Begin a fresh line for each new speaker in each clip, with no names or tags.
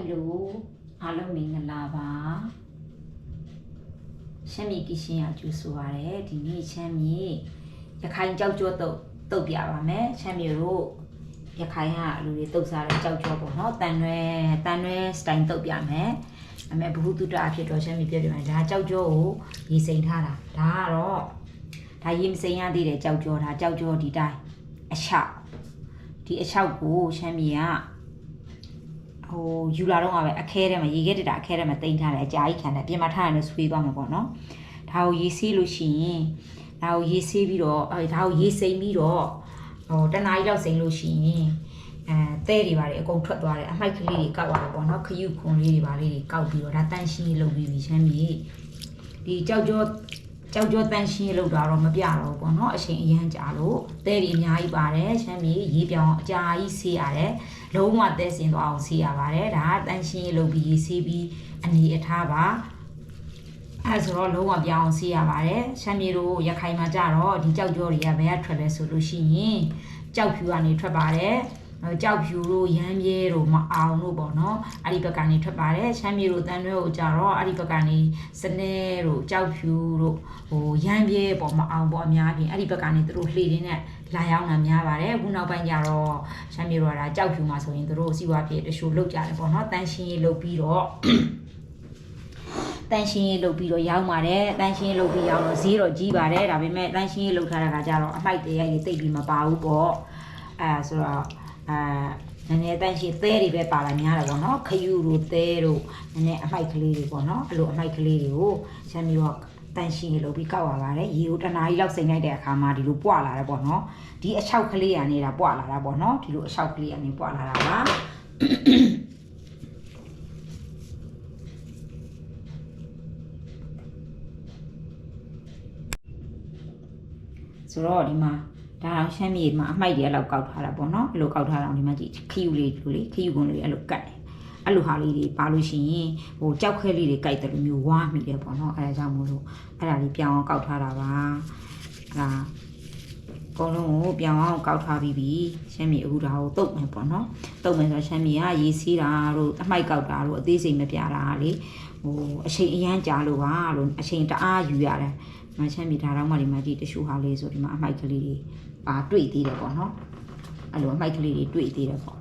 ယ်လိုအားလုံးမင်္ဂလာပါရှမ်းမြေကရှင်ရကျူဆိုပါရယ်ဒီနေ့ရှမ်းမြေရခိုင်ကြောက်ကြောတုတ်တုတ်ပြပါမယ်ရှမ်းမြေတို့ရခိုင်ကလူတွေတုတ်စားတဲ့ကြောက်ကြောပေါ့နော်တန်ရွဲတန်ရွဲစတိုင်တုတ်ပြမယ်အမေဘ ഹു တုတအဖြစ်တော့ရှမ်းမြေပြပြမယ်ဒါကြောက်ကြောကိုရေစိမ်ထားတာဒါကတော့ဒါရေမစိမ်ရသေးတဲ့ကြောက်ကြောဒါကြောက်ကြောဒီတိုင်းအချောက်ဒီအချောက်ကိုရှမ်းမြေက ဟိုယူလာတော့ကပဲအခဲထဲမှာရေခဲတက်တာအခဲထဲမှာတင်ထားတယ်အကြာကြီးခံတယ်ပြင်မထားရင်လည်းဆွေးသွားမှာပေါ့နော်ဒါကိုရေဆေးလို့ရှိရင်ဒါကိုရေဆေးပြီးတော့အဲဒါကိုရေစိမ်ပြီးတော့ဟိုတနားကြီးလောက်စိမ်လို့ရှိရင်အဲတဲတွေပါလေအကုန်ထွက်သွားတယ်အမိုက်ကလေးတွေကောက်သွားတယ်ပေါ့နော်ခရုခွန်လေးတွေပါလေးတွေကောက်ပြီးတော့ဒါတန့်ရှင်းရေးလုပ်ပြီးပြီချမ်းမြေဒီကြောက်ကြော ကြောက်ကြောတန့်ရှင်းရေးလုပ်တာတော့မပြတော့ဘူးပေါ့နော်အချိန်အရန်ကြာလို့တဲတွေအများကြီးပါတယ်ချမ်းမြေရေပြောင်အကြာကြီးဆေးရတယ်လုံးဝတဲစင်သွားအောင်ဆေးရပါတယ်ဒါကတန်ရှင်းရေးလုပ်ပြီးရေးဆေးပြီးအနေအထားပါအဲဆိုတော့လုံးဝပြောင်းအောင်ဆေးရပါတယ်ရှမ်းမြေတို့ရခိုင်မှာကြတော့ဒီကြောက်ကြောတွေကဘယ်ကထွက်လဲဆိုလို့ရှိရင်ကြောက်ဖြူကနေထွက်ပါတယ်အဲ ကြောက်ဖြူတို့ရမ်းပြဲတို့မအောင်တို့ပေါ့နော်အဲ့ဒီဘက်ကနေထွက်ပါတယ်ရှမ်းမြေတို့တန်ရွဲကိုကြတော့အဲ့ဒီဘက်ကနေစနေတို့ကြောက်ဖြူတို့ဟိုရမ်းပြဲပေါ့မအောင်ပေါ့အများကြီးအဲ့ဒီဘက်ကနေသူတို့လှေရင်းနဲ့လာရောက်တာများပါတယ်အခုနောက်ပိုင်းကျတော့ရှမ်းမြေတို့ကဒါကြောက်ဖြူမှာဆိုရင်သူတို့စီဝါပြေတချို့လောက်ကြတယ်ပေါ့နော်တန်ရှင်းရေးလုပ်ပြီးတော့တန်ရှင်းရေးလုပ်ပြီးတော့ရောင်းပါတယ်တန်ရှင်းရေးလုပ်ပြီးရောင်းတော့ဈေးတော့ကြီးပါတယ်ဒါပေမဲ့တန်ရှင်းရေးလုပ်ထားတာကကြတော့အမိုက်တရားကြီးတိတ်ပြီးမပါဘူးပေါ့အဲဆိုတော့ အဲနည်းနည်းတန်ရှင်းသဲတွေပဲပါလာများတယ်ပေါ့နော်ခယူတို့သဲတို့နည်းနည်းအမိုက်ကလေးတွေပေါ့နော်အဲ့လိုအမိုက်ကလေးတွေကိုရှမ်းမျိုးကတန်ရှင်းရေးလုပ်ပြီးကောက်ရပါတယ်ရေကိုတနားကြီးလောက်စိမ့်လိုက်တဲ့အခါမှာဒီလိုပွာလာတယ်ပေါ့နော်ဒီအချောက်ကလေးကနေဒါပွာလာတာပေါ့နော်ဒီလိုအချောက်ကလေးကနေပွာလာတာပါဆိုတော့ဒီမှာ ဒါအောင်ရှမ်းမြေမှာအမိုက်တွေအဲ့လောက်ကောက်ထားတာပေါ့နော်အဲ့လိုကောက်ထားတာဒီမှာကြည့်ခယူလေးလိုလေခယူကွန်လေးအဲ့လိုကတ်တယ်အဲ့လိုဟာလေးတွေပါလို့ရှိရင်ဟိုကြောက်ခဲလေးတွေကြိုက်တယ်လို့မျိုးဝါမိတယ်ပေါ့နော်အဲ့ဒါကြောင့်မို့လို့အဲ့ဒါလေးပြောင်းအောင်ကောက်ထားတာပါအဲ့ဒါအကုန်လုံးကိုပြောင်းအောင်ကောက်ထားပြီးပြီရှမ်းမြေအခုဒါကိုတုတ်မယ်ပေါ့နော်တုတ်မယ်ဆိုတော့ရှမ်းမြေကရေးစီးတာတို့အမိုက်ကောက်တာတို့အသေးစိတ်မပြတာလေဟိုအချိန်အရန်ကြာလို့ပါလို့အချိန်တအားယူရတယ်မချမ်းမြေဒါတော့မှဒီမှာကြည့်တ िश ူဟာလေးဆိုဒီမှာအမိုက်ကလေးတွေ ပါတွေ့သေးတယ်ပေါ့နော်အဲ့လိုအမိုက်ကလေးတွေတွေ့သေးတယ်ပေါ့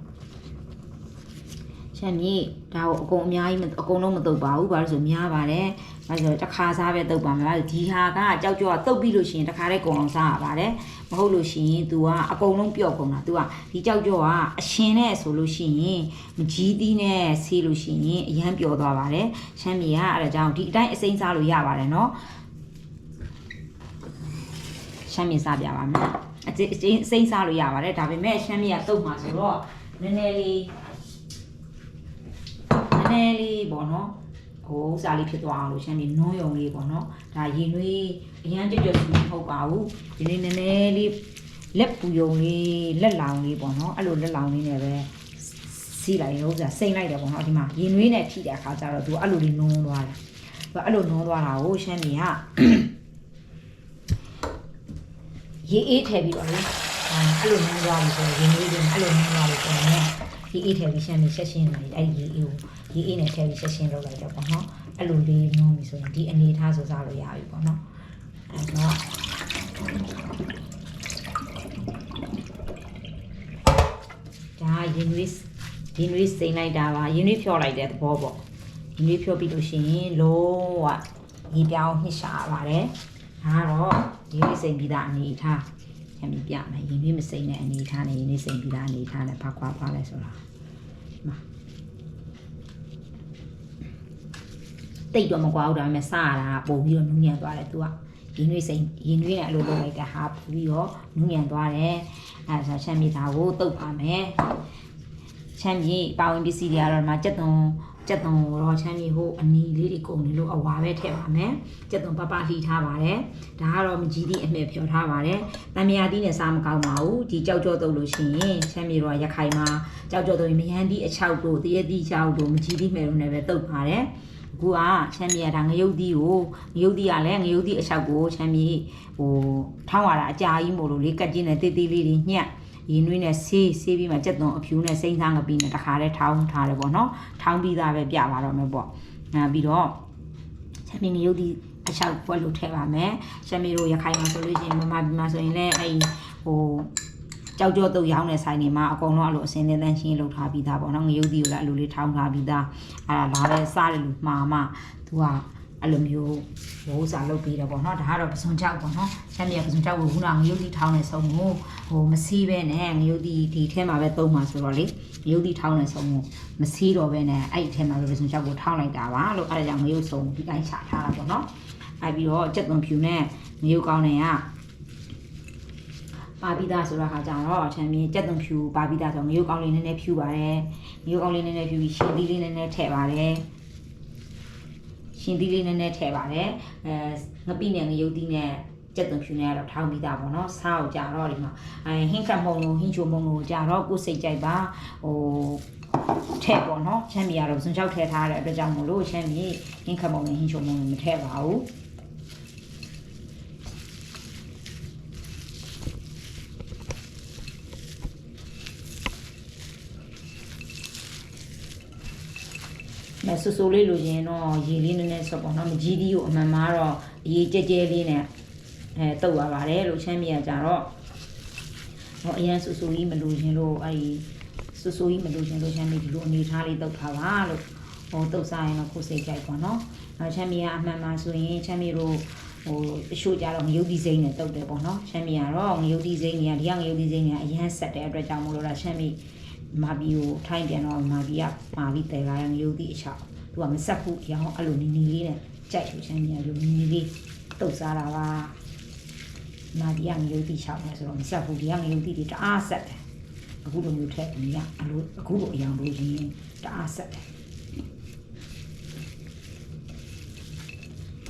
ချမ်းမြေဒါကိုအကုန်အများကြီးမအကုန်လုံးမတုတ်ပါဘူးဘာလို့ဆိုများပါတယ်ဘာလို့ဆိုတစ်ခါစားပဲတုတ်ပါမှာဒီဟာကကြောက်ကြောကတုတ်ပြီးလို့ရှိရင်တစ်ခါတည်းကုန်အောင်စားရပါတယ်မဟုတ်လို့ရှိရင် तू ကအကုန်လုံးပျော့ကုန်တာ तू ကဒီကြောက်ကြောကအရှင်နဲ့ဆိုလို့ရှိရင်မကြီးသီးနဲ့ဆေးလို့ရှိရင်အရန်ပျော်သွားပါတယ်ချမ်းမြေကအဲ့ဒါကြောင့်ဒီအတိုင်းအစိမ်းစားလို့ရပါတယ်နော်ရှမ်းမြေစားပြပါမယ် အကျအချင်းစိမ့်စားလို့ရပါတယ်ဒါပေမဲ့ရှမ်းမြေကတုတ်မှာဆိုတော့နည်းနည်းလေးနည်းနည်းလေးပေါ့နော်ဟိုဥစားလေးဖြစ်သွားအောင်လို့ရှမ်းမြေနုံးယုံလေးပေါ့နော်ဒါရင်နှွေးအရန်ကြွကြွဆူမဟုတ်ပါဘူးဒီနေ့နည်းနည်းလေးလက်ပူယုံလေးလက်လောင်လေးပေါ့နော်အဲ့လိုလက်လောင်လေးနဲ့ပဲစီးလိုက်ရောဥစားစိမ့်လိုက်တယ်ပေါ့နော်ဒီမှာရင်နှွေးနဲ့ထိတဲ့အခါကျတော့သူအဲ့လိုလေးနုံးသွားတယ်သူအဲ့လိုနုံးသွားတာကိုရှမ်းမြေက ရေအေးထည့်ပြီးတော့လေအဲအဲ့လိုနင်းသွားပြီဆိုရင်ရေနွေးတယ်အဲ့လိုနင်းသွားပြီဆိုရင်ရေအေးထည့်ပြီးရှမ်းပြီးဆက်ရှင်းနေတယ်အဲ့ဒီရေအေးကိုရေအေးနဲ့ထည့်ပြီးဆက်ရှင်းလုပ်လိုက်တော့ပေါ့နော်အဲ့လိုလေးနုံးပြီဆိုရင်ဒီအနေထားဆိုစားလို့ရပြီပေါ့နော်အဲ့တော့ဒါရေနွေးရေနွေးစိမ့်လိုက်တာပါရေနွေးဖြော့လိုက်တဲ့သဘောပေါ့ရေနွေးဖြော့ပြီးလို့ရှိရင်လုံးဝရေပြောင်းနှစ်ရှာပါတယ်ဒါကတော့ ရင်းနှီးစိမ်ပြီးသားအနေအထားချမ်းပြပြမယ်ရင်းနှီးမစိမ်တဲ့အနေအထားနဲ့ရင်းနှီးစိမ်ပြီးသားအနေအထားနဲ့ဘာကွာပါလဲဆိုတာဒီမှာတိတ်တော့မကွာဘူးဒါပေမဲ့စရတာပို့ပြီးတော့နူးညံ့သွားတယ်သူကရင်းနှီးစိမ်ရင်းနှီးနဲ့အလိုလုပ်လိုက်တဲ့ဟာပို့ပြီးတော့နူးညံ့သွားတယ်အဲဒါဆိုချမ်းမြေသားကိုတုတ်ပါမယ်ချမ်းမြေပါဝင်ပစ္စည်းတွေကတော့ဒီမှာကြက်သွန် ကြက်သွန်ကိုတော့ချမ်းမြေဟိုအနီလေးတွေကုန်နေလို့အဝါပဲထည့်ပါမယ်ကြက်သွန်ပပလှီထားပါတယ်ဒါကတော့မကြီးသည့်အမြဲဖြော်ထားပါတယ်။တံမြာသီးနဲ့စားမကောင်းပါဘူး။ဒီကြောက်ကြောတုပ်လို့ရှိရင်ချမ်းမြေတော့ရခိုင်မှာကြောက်ကြောတုပ်ရင်မယန်းသီးအချောက်တို့တရက်သီးချောက်တို့မကြီးသီးမဲ့တို့နဲ့ပဲတုပ်ပါတယ်။အခုကချမ်းမြေကဒါငရုတ်သီးကိုငရုတ်သီးကလည်းငရုတ်သီးအချောက်ကိုချမ်းမြေဟိုထောင်းရတာအကြာကြီးမို့လို့လေကတ်ကျင်းနဲ့တေးသေးလေးတွေညက် ရေနွေးနဲ့ဆေးဆေးပြီးမှကြက်သွန်အဖြူနဲ့စိမ့်သားငပီးနဲ့တခါတည်းထောင်းထားတယ်ပေါ့နော်ထောင်းပြီးသားပဲပြပါတော့မယ်ပေါ့အဲပြီးတော့ချက်မင်းငရုတ်ဒီအချောက်ပွဲလို့ထည့်ပါမယ်ချက်မင်းတို့ရခိုင်မှာဆိုလို့ရှိရင်မမပြည်မှာဆိုရင်လည်းအဲ့ဟိုကြောက်ကြောတုတ်ရောင်းတဲ့ဆိုင်တွေမှာအကုန်လုံးအဲ့လိုအစင်းနဲ့တန်းရှင်းလုပ်ထားပြီးသားပေါ့နော်ငရုတ်ဒီကိုလည်းအဲ့လိုလေးထောင်းထားပြီးသားအဲ့ဒါလာပဲစားတယ်လို့မှားမှသူက အဲ့လိုမျိုးဝိုးစာလုပ်ပြီးတယ်ပေါ့နော်ဒါကတော့ပစုံချောက်ပေါ့နော်ချက်မင်းကပစုံချောက်ကိုခုနငရုတ်ဒီထောင်းနေဆုံးကိုဟိုမစီးပဲနဲ့ငရုတ်ဒီဒီထဲမှာပဲသုံးပါဆိုတော့လေငရုတ်ဒီထောင်းနေဆုံးကိုမစီးတော့ပဲနဲ့အဲ့ဒီထဲမှာပဲပစုံချောက်ကိုထောင်းလိုက်တာပါလို့အဲ့ဒါကြောင့်ငရုတ်ဆုံးဒီတိုင်းချထားတာပေါ့နော်အဲ့ပြီးတော့ကြက်သွန်ဖြူနဲ့ငရုတ်ကောင်းတွေကပါပြီးသားဆိုတာခါကြတော့ချမ်းမြေကြက်သွန်ဖြူပါပြီးသားဆိုငရုတ်ကောင်းလေးနည်းနည်းဖြူပါတယ်ငရုတ်ကောင်းလေးနည်းနည်းဖြူပြီးရှင်သီးလေးနည်းနည်းထည့်ပါတယ် ရှင်သီးလေးနည်းနည်းထည့်ပါတယ်အဲငပိနဲ့ငရုတ်သီးနဲ့ကြက်သွန်ဖြူနဲ့ကတော့ထောင်းပြီးသားပေါ့နော်စားကိုကြာတော့ဒီမှာအဲဟင်းကတ်မုံလို့ဟင်းချိုမုံလို့ကြာတော့ကိုယ်စိတ်ကြိုက်ပါဟိုထဲ့ပေါ့နော်ချမ်းမြေကတော့စွန်ချောက်ထဲထားတဲ့အတွက်ကြောင့်မို့လို့ချမ်းမြေဟင်းကတ်မုံနဲ့ဟင်းချိုမုံလို့မထည့်ပါဘူး အဲဆူဆူလေးလိုချင်တော့ရေလေးနည်းနည်းဆော့ပေါ့နော်မကြီးဒီကိုအမှန်မှာတော့အရေးကြဲကြဲလေးနဲ့အဲတုတ်ရပါတယ်လို့ချမ်းမြေကကြတော့ဟောအရင်ဆူဆူကြီးမလိုချင်လို့အဲဒီဆူဆူကြီးမလိုချင်လို့ချမ်းမြေဒီလိုအနေထားလေးတုတ်ထားပါလို့ဟိုတုတ်စားရင်တော့ကိုယ်စိတ်ကြိုက်ပေါ့နော်အဲချမ်းမြေကအမှန်မှာဆိုရင်ချမ်းမြေတို့ဟိုတချို့ကြတော့ငရုတ်ဒီစိမ့်နဲ့တုတ်တယ်ပေါ့နော်ချမ်းမြေကတော့ငရုတ်ဒီစိမ့်တွေကဒီကငရုတ်ဒီစိမ့်တွေကအရင်ဆက်တဲ့အတွက်ကြောင့်မို့လို့လားချမ်းမြေ မာဘီကိုထိုင်းပြန်တော့မာဘီကမာဘီတယ်လာရင်ရုပ်သည့်အချောက်သူကမဆက်ဘူးရောင်းအဲ့လိုနီနီလေးနဲ့ကြိုက်လို့ချမ်းမြန်လို့နီနီလေးတုတ်စားတာပါမာဘီကငရုပ်သည့်ချောက်လဲဆိုတော့မဆက်ဘူးဒီကငရုပ်သည့်တွေတအားဆက်တယ်အခုလိုမျိုးထက်ဒီကအလိုအခုလိုအယောင်လို့ရင်တအားဆက်တယ်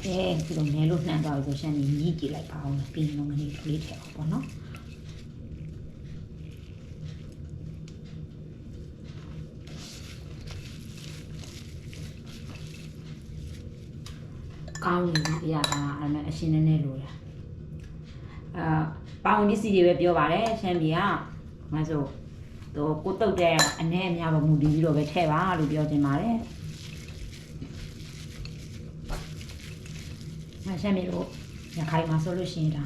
အဲဒီလိုနဲလို့နှမ်းတော့ဆိုရှမ်းကြီးညီးကြည့်လိုက်ပါအောင်ပြီးရင်တော့ငနေလေးထည့်အောင်ပေါ့နော် ကောင်းနေပြီရတာအဲ့မဲ့အရှင်နည်းနည်းလိုတယ်အာပေါင်ပစ္စည်းတွေပဲပြောပါတယ်ရှမ်းပြည်ကမဆိုတော့ကိုတုတ်တဲ့အနဲ့အများပေါ်မူတည်ပြီးတော့ပဲထည့်ပါလို့ပြောချင်ပါတယ်မရှမ်းပြည်တို့ရခိုင်မှာဆိုလို့ရှိရင်ဒါ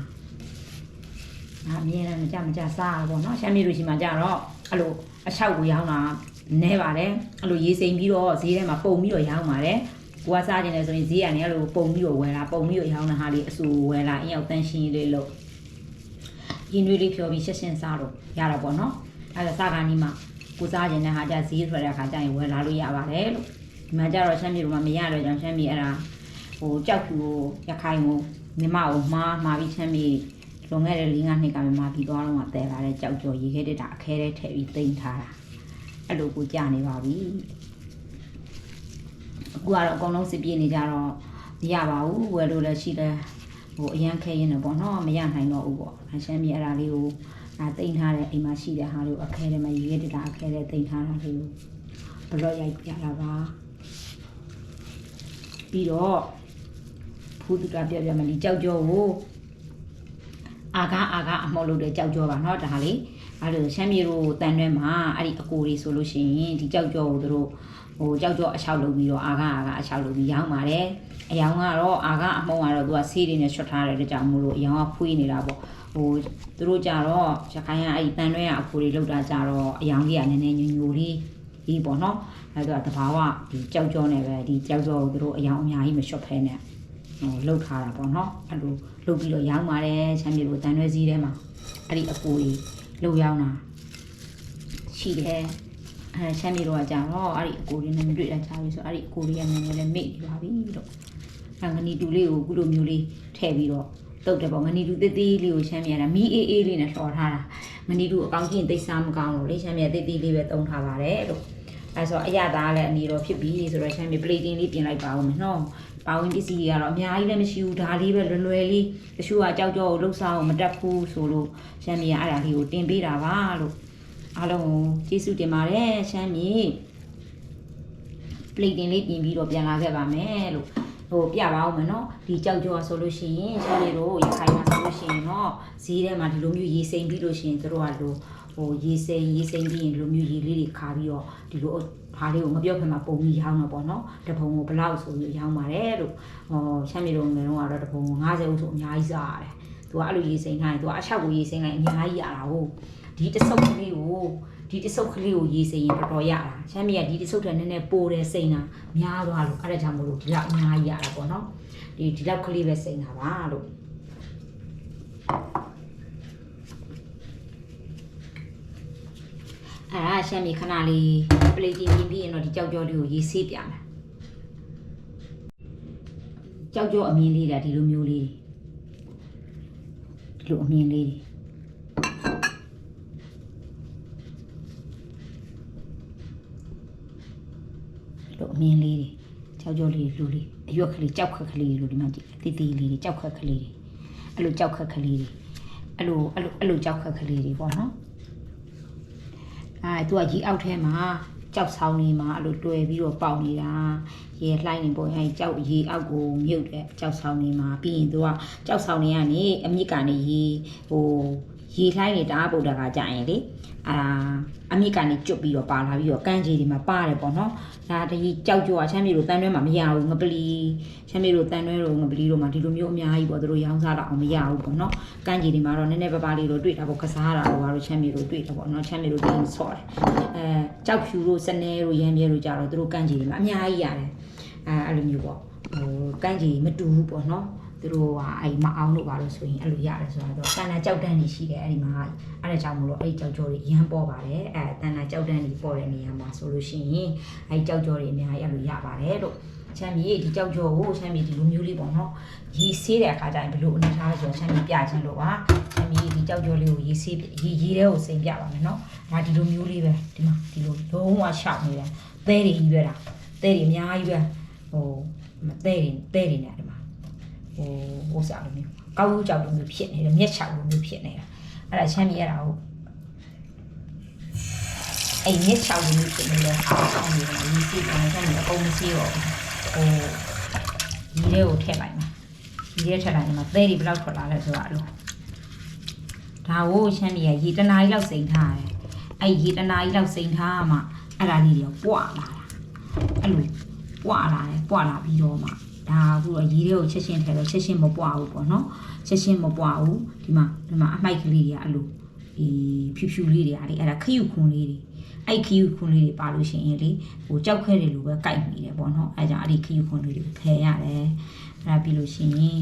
ငါအမြဲတမ်းမကြမကြစားရပေါ့နော်ရှမ်းပြည်တို့ရှိမှကြတော့အဲ့လိုအချောက်ကိုရောင်းတာနဲပါတယ်အဲ့လိုရေးစိမ်ပြီးတော့ဈေးထဲမှာပုံပြီးတော့ရောင်းပါတယ် ကိုကစားကျင်တယ်ဆိုရင်ဈေးကနေအဲ့လိုပုံပြီးတော့ဝယ်လာပုံပြီးတော့ရောင်းတဲ့ဟာလေးအဆူဝယ်လာအင်းရောက်တန်းရှင်းလေးလို့ရင်းနှွေးလေးဖြောပြီးရှက်ရှင်းစားတော့ရတာပေါ့နော်အဲ့ဒါစားကနီးမှာကိုစားကျင်တဲ့ဟာကြဈေးထွက်တဲ့အခါကျရင်ဝယ်လာလို့ရပါတယ်လို့ဒီမှာကျတော့ရှမ်းပြည်မှာမရတော့ကြောင့်ရှမ်းပြည်အဲ့ဒါဟိုကြောက်ဖြူကိုရခိုင်ကိုမြမကိုမှားမှာပြီးရှမ်းပြည်လွန်ခဲ့တဲ့၄၅နှစ်ကမှမှာပြီးသွားတော့မှတဲလာတဲ့ကြောက်ကြော်ရေခဲတက်တာအခဲထဲထည့်ပြီးတိမ့်ထားတာအဲ့လိုကိုကြာနေပါပြီ အခုကတော့အကုန်လုံးစစ်ပြေးနေကြတော့မရပါဘူးဝယ်လို့လည်းရှိတယ်ဟိုအရန်ခဲရင်တော့ပေါ့နော်မရနိုင်တော့ဘူးပေါ့အရှမ်းမြေအဲ့ဒါလေးကိုအဲတိန်ထားတဲ့အိမ်မှာရှိတဲ့ဟာလေးကိုအခဲထဲမှာရေခဲတတာအခဲထဲတိန်ထားတာလေးကိုဘလော့ရိုက်ပြတာပါပြီးတော့ဖူးတူတာပြပြမလီကြောက်ကြောကို အာကားအာကားအမော်လို့တဲ့ကြောက်ကြောပါเนาะဒါလေးအဲ့လိုရှမ်းမြေတို့တန်တွဲမှာအဲ့ဒီအကိုတွေဆိုလို့ရှိရင်ဒီကြောက်ကြောကိုသူတို့ ဟိုကြောက်ကြောအချောက်လုပ်ပြီးတော့အာကအာကအချောက်လုပ်ပြီးရောင်းပါတယ်အယောင်ကတော့အာကအမုံကတော့သူကဆေးတွေနဲ့ချွတ်ထားတဲ့ကြောင့်မို့လို့အယောင်ကဖွေးနေတာပေါ့ဟိုသူတို့ကြတော့ရခိုင်ကအဲ့ဒီတန်တွဲကအဖိုတွေလောက်တာကြတော့အယောင်ကြီးကနည်းနည်းညိုညိုလေးဒီပေါ့နော်အဲ့ဒါတဘာဝဒီကြောက်ကြောနဲ့ပဲဒီကြောက်ကြောကိုသူတို့အယောင်အများကြီးမချွတ်ဖဲနဲ့ဟို လှုပ်ထားတာပေါ့နော်အဲ့လိုလှုပ်ပြီးတော့ရောင်းပါတယ်ချမ်းမြေကိုတန်တွဲစည်းထဲမှာအဲ့ဒီအဖိုတွေလှုပ်ရောင်းတာရှိတယ်အဲချမ်းမြေတော့ကြာတော့အဲ့ဒီအကိုလေးနဲ့မတွေ့တာကြာပြီဆိုအဲ့ဒီအကိုလေးကနည်းနည်းလေးမိတ်နေပါပြီလို့အဲငနီတူလေးကိုကုလိုမျိုးလေးထည့်ပြီးတော့တုတ်တယ်ပေါ့ငနီတူသေးသေးလေးကိုချမ်းမြေတာမီးအေးအေးလေးနဲ့လှော်ထားတာငနီတူအကောင်းကြီးသိစားမကောင်းလို့လေချမ်းမြေသေးသေးလေးပဲတုံးထားပါတယ်လို့အဲဆိုအရသာလည်းအနေတော့ဖြစ်ပြီဆိုတော့ချမ်းမြေ plating လေးပြင်လိုက်ပါဦးမယ်နော် ပါဝင်ပစ္စည်းတွေကတော့အများကြီးလည်းမရှိဘူးဒါလေးပဲလွယ်လွယ်လေးတချို့ကကြောက်ကြောကိုလှုပ်ဆောင်မတက်ဘူးဆိုလို့ချမ်းမြေကအဲ့ဒါလေးကိုတင်ပေးတာပါလို့အားလုံးကိုကျေးဇူးတင်ပါတယ်ရှမ်းမြေပလိတ်တင်လေးပြင်ပြီးတော့ပြန်လာခဲ့ပါမယ်လို့ဟိုပြပါအောင်မယ်နော်ဒီကြောက်ကြောဆိုလို့ရှိရင်ရှမ်းမြေတို့ရခိုင်မှာဆိုလို့ရှိရင်တော့ဈေးထဲမှာဒီလိုမျိုးရေစိမ်ပြီးလို့ရှိရင်တို့ကလို့ဟဟိုရေစိမ်ရေစိမ်ပြီးရင်ဒီလိုမျိုးရေလေးတွေခါပြီးတော့ဒီလို ဘာလေးကိုမပြောခင်မှာပုံပြီးရောင်းတော့ပေါ့နော်တပုံကိုဘလောက်ဆိုပြီးရောင်းပါတယ်လို့ဟောချမ်းမြေတော်ငယ်တော့ကတော့တပုံကို90ဦးဆိုအများကြီးစားရတယ်သူကအဲ့လိုရေစိမ်ထားရင်သူကအချောက်ကိုရေစိမ်လိုက်အများကြီးရတာဟုတ်ဒီတဆုပ်ကလေးကိုဒီတဆုပ်ကလေးကိုရေစိမ်ရင်တော်တော်ရတာချမ်းမြေကဒီတဆုပ်ထဲနည်းနည်းပိုတယ်စိမ်တာများသွားလို့အဲ့ဒါကြောင့်မလို့ဒီလောက်အများကြီးရတာပေါ့နော်ဒီဒီလောက်ကလေးပဲစိမ်တာပါလို့ အဲ့ဒါရှမ်းမြေခဏလေးပလေတင်ပြင်ပြီးရင်တော့ဒီကြောက်ကြောလေးကိုရေးဆေးပြမယ်ကြောက်ကြောအမြင်လေးတာဒီလိုမျိုးလေးဒီလိုအမြင်လေးတွေဒီလိုအမြင်လေးတွေကြောက်ကြောလေးတွေလူလေးအရွက်ကလေးကြောက်ခက်ကလေးတွေလို့ဒီမှာကြည့်တီတီလေးတွေကြောက်ခက်ကလေးတွေအဲ့လိုကြောက်ခက်ကလေးတွေအဲ့လိုအဲ့လိုအဲ့လိုကြောက်ခက်ကလေးတွေပေါ့နော် အဲသူကကြီးအောက်ထဲမှာကြောက်ဆောင်နေမှာအဲ့လိုတွယ်ပြီးတော့ပေါက်နေတာရေလှိုင်းနေပေါ်ရင်အဲကြောက်ရေအောက်ကိုမြုပ်တဲ့ကြောက်ဆောင်နေမှာပြီးရင်သူကကြောက်ဆောင်နေကနေအမြစ်ကနေရေဟို ရေလှိုင်းနေတအားပုတ်တာကကြာရင်လေအာအမြစ်ကနေကျွတ်ပြီးတော့ပါလာပြီးတော့ကန်းကြီးတွေမှာပါတယ်ပေါ့နော်ဒါတကြီးကြောက်ကြောအချမ်းမြေတို့တန်းတွဲမှာမရဘူးငပလီချမ်းမြေတို့တန်းတွဲတို့ငပလီတို့မှာဒီလိုမျိုးအများကြီးပေါ့သူတို့ရောင်းစားတော့အောင်မရဘူးပေါ့နော်ကန်းကြီးတွေမှာတော့နည်းနည်းပါးပါးလေးတော့တွေ့တာပေါ့ကစားတာတော့ဘာလို့ချမ်းမြေတို့တွေ့တာပေါ့နော်ချမ်းမြေတို့တင်းဆော့တယ်အဲကြောက်ဖြူတို့စနေတို့ရမ်းပြဲတို့ကြတော့သူတို့ကန့်ကြီးတွေမှာအများကြီးရတယ်အဲအဲ့လိုမျိုးပေါ့ဟိုကန့်ကြီးမတူဘူးပေါ့နော် သူတို့ကအဲ့မအောင်လို့ပါလို့ဆိုရင်အဲ့လိုရတယ်ဆိုတော့တန်တာကြောက်တန်းနေရှိတယ်အဲ့ဒီမှာအဲ့ဒါကြောင့်မလို့အဲ့ဒီကြောက်ကြောတွေရမ်းပေါ်ပါတယ်အဲတန်တာကြောက်တန်းတွေပေါ်တဲ့နေရာမှာဆိုလို့ရှိရင်အဲ့ဒီကြောက်ကြောတွေအများကြီးအဲ့လိုရပါတယ်လို့ချမ်းမြေဒီကြောက်ကြောကိုချမ်းမြေဒီလိုမျိုးလေးပေါ့နော်ရေဆေးတဲ့အခါကျရင်ဘယ်လိုအနေထားလဲဆိုတော့ချမ်းမြေပြချင်းလို့ပါချမ်းမြေဒီကြောက်ကြောလေးကိုရေဆေးရေရေထဲကိုစိမ်ပြပါမယ်နော်ဒါဒီလိုမျိုးလေးပဲဒီမှာဒီလိုလုံးဝရှောက်နေတာသဲတွေကြီးပဲတာသဲတွေအများကြီးပဲဟိုမသဲတွေသဲတွေနဲ့ဒီမှာ ဟိုဟိုစားလိုမျိုးကောက်ရိုးကြောက်လိုမျိုးဖြစ်နေတယ်မျက်ချောက်လိုမျိုးဖြစ်နေတာအဲ့ဒါချမ်းမြေရတာဟုတ်အဲ့မျက်ချောက်လိုမျိုးဖြစ်နေတဲ့ဟာအောင်နေတာဒီစီကလည်းချမ်းမြေအကုန်မစီတော့ဟိုဒီလေးကိုထည့်လိုက်မှာဒီလေးထည့်လိုက်ရင်မှသဲတွေဘယ်လောက်ထွက်လာလဲဆိုတာအဲ့လိုဒါကိုရှမ်းပြည်ကရေတနားကြီးလောက်စိန်ထားရတယ်အဲ့ရေတနားကြီးလောက်စိန်ထားမှအဲ့ဒါလေးတွေပွာလာတာအဲ့လိုပွာလာတယ်ပွာလာပြီးတော့မှ ဒါအခုတော့ရေတွေကိုချက်ချင်းထည့်တော့ချက်ချင်းမပွာဘူးပေါ့နော်ချက်ချင်းမပွာဘူးဒီမှာဒီမှာအမိုက်ကလေးတွေကအဲ့လိုဒီဖြူဖြူလေးတွေကလေအဲ့ဒါခရုခွန်လေးတွေအဲ့ခရုခွန်လေးတွေပါလို့ရှိရင်လေဟိုကြောက်ခဲတယ်လို့ပဲကြိုက်နေတယ်ပေါ့နော်အဲ့ကြောင့်အဲ့ဒီခရုခွန်လေးတွေဖယ်ရတယ်အဲ့ဒါပြီးလို့ရှိရင်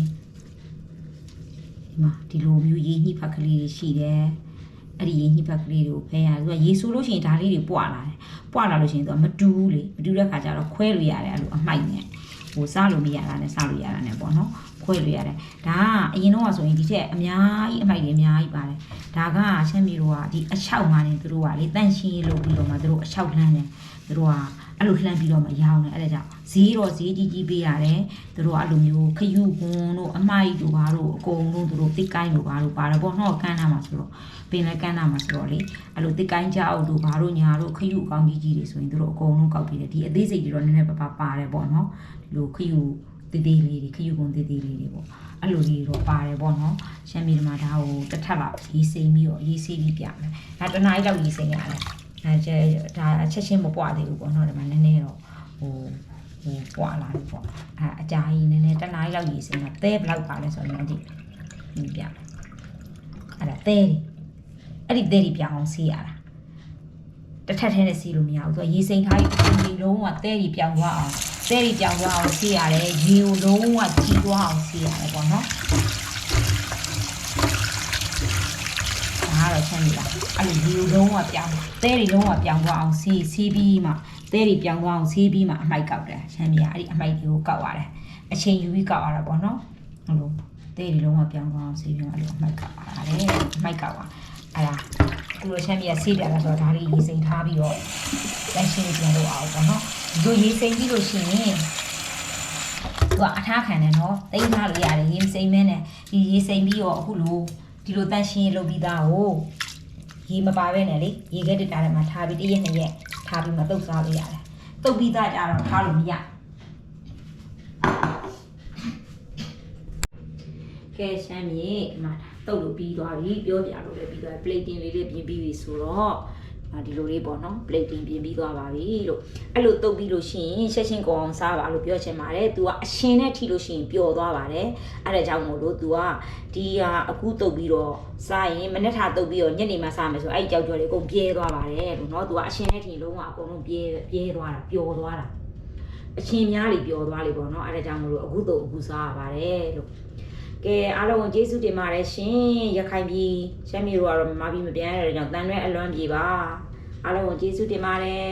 ဒီမှာဒီလိုမျိုးရေညှိဖက်ကလေးတွေရှိတယ်အဲ့ဒီရေညှိဖက်ကလေးတွေကိုဖဲရသူကရေဆိုးလို့ရှိရင်ဒါလေးတွေပွာလာတယ်ပွာလာလို့ရှိရင်သူကမတူဘူးလေမတူတဲ့ခါကျတော့ခွဲလို့ရတယ်အဲ့လိုအမိုက်နဲ့ ဟိုစားလို့မရတာနဲ့စားလို့ရတာနဲ့ပေါ့နော်ခွဲလို့ရတယ်ဒါကအရင်တော့ဆိုရင်ဒီချက်အများကြီးအမိုက်တွေအများကြီးပါတယ်ဒါကရှမ်းပြည်တို့ကဒီအချောက်မှနေသူတို့ကလေတန့်ရှင်းရေးလုပ်ပြီးတော့မှသူတို့အချောက်လှမ်းတယ်သူတို့က အဲ့လိုလှမ်းပြီးတော့မှရောင်းတယ်အဲ့ဒါကြောင့်ဈေးတော့ဈေးကြီးကြီးပေးရတယ်သူတို့ကအဲ့လိုမျိုးခယူကွန်းတို့အမိုက်တို့ဘာတို့အကုန်လုံးသူတို့တိတ်ကိုင်းတို့ဘာတို့ပါတယ်ပေါ့နော်ကန်းနာမှာဆိုတော့ပင်လဲကန်းနာမှာဆိုတော့လေအဲ့လိုတိတ်ကိုင်းကြောက်တို့ဘာတို့ညာတို့ခယူအကောင်းကြီးကြီးတွေဆိုရင်သူတို့အကုန်လုံးကောက်ပြီးတယ်ဒီအသေးစိတ်တွေတော့နည်းနည်းပါးပါးပါတယ်ပေါ့နော်ဒီလိုခယူတေးသေးလေးတွေခယူကွန်းတေးသေးလေးတွေပေါ့အဲ့လိုလေးတော့ပါတယ်ပေါ့နော်ရှမ်းပြည်မှာဒါကိုတစ်ထပ်လောက်ရေးစိမ့်ပြီးတော့ရေးဆေးပြီးပြမယ်ဒါတနားရီလောက်ရေးစိမ့်ရတယ် အဲကျဒါအချက်ချင်းမပွားသေးဘူးပေါ့နော်ဒီမှာနည်းနည်းတော့ဟိုဟိုပွားလာပြီပေါ့အဲအကြာကြီးနည်းနည်းတနားရီလောက်ရေးစိမ့်တာသဲဘယ်လောက်ပါလဲဆိုတော့ဒီဒီပြမယ်အဲ့ဒါသဲတွေအဲ့ဒီသဲတွေပြအောင်ဆေးရတာတစ်ထပ်ထဲနဲ့ဆေးလို့မရဘူးသူကရေးစိမ့်ထားပြီးဒီလုံးဝသဲတွေပြောင်းသွားအောင်သဲတွေပြောင်းသွားအောင်ဆေးရတယ်ရေကိုလုံးဝကြီးသွားအောင်ဆေးရတယ်ပေါ့နော် ဒါကတော့ချမ်း နေတာအဲ့လိုဒီလိုလုံးဝပြောင်းသဲတွေလုံးဝပြောင်းသွားအောင်ဆေးဆေးပြီးမှသဲတွေပြောင်းသွားအောင်ဆေးပြီးမှအမိုက်ကောက်တယ်ချမ်းပြအဲ့ဒီအမိုက်တွေကိုကောက်ရတယ်အချိန်ယူပြီးကောက်ရတာပေါ့နော်ဟုတ်လို့သဲတွေလုံးဝပြောင်းသွားအောင်ဆေးပြီးမှအဲ့လိုအမိုက်ကောက်ရတယ်အမိုက်ကောက်ပါအဲ့ဒါသူတို့ချမ်းပြဆေးပြလာဆိုတော့ဒါလေးရေးစိမ်ထားပြီးတော့လက်ရှိပြန်လို့အောင်ပေါ့နော်ဒီလိုရေးစိမ်ပြီးလို့ရှိရင်သူကအထားခံတယ်နော်တိတ်ထားလို့ရတယ်ရေးစိမ်မဲနဲ့ဒီရေးစိမ်ပြီးတော့အခုလိုဒီလိုတန့်ရှင်းရေးလုပ်ပြီးသားကို ရေမပါပဲနဲ့လေရေခဲတက်တာထဲမှာထားပြီးတစ်ရက်နှစ်ရက်ထားပြီးမှတုပ်စားလို့ရတယ်တုပ်ပြီးသားကြတော့ထားလို့မရကဲရှမ်းမြေဒီမှာတုတ်လို့ပြီးသွားပြီပြောပြလို့လည်းပြီးသွားပြီ plating လေးလေးပြင်ပြီးပြီဆိုတော့အာ ဒီလိုလေးပေါ့နော် plating ပြင်ပြီးသွားပါပြီလို့အဲ့လိုတုတ်ပြီးလို့ရှိရင်ရှက်ရှင်းကောအောင်စားပါလို့ပြောချင်ပါတယ်။ तू ကအရှင်နဲ့ထိလို့ရှိရင်ပျော်သွားပါတယ်။အဲ့ဒါကြောင့်မို့လို့ तू ကဒီဟာအခုတုတ်ပြီးတော့စားရင်မနေ့ထားတုတ်ပြီးတော့ညနေမှစားမယ်ဆိုအဲ့ဒီကြောက်ကြော်လေးအကုန်ပြဲသွားပါတယ်လို့နော်။ तू ကအရှင်နဲ့ထိလုံးဝအကုန်လုံးပြဲပြဲသွားတာပျော်သွားတာ။အချင်းများလေပျော်သွားလေပေါ့နော်။အဲ့ဒါကြောင့်မို့လို့အခုတုတ်အခုစားရပါတယ်လို့ ကဲအားလုံးကိုကျေးဇူးတင်ပါတယ်ရှင်ရခိုင်ပြည်ရှမ်းပြည်တို့ကတော့မြန်မာပြည်မပြန်ရတဲ့ကြောင့်တန်ရွဲအလွမ်းပြေပါအားလုံးကိုကျေးဇူးတင်ပါတယ်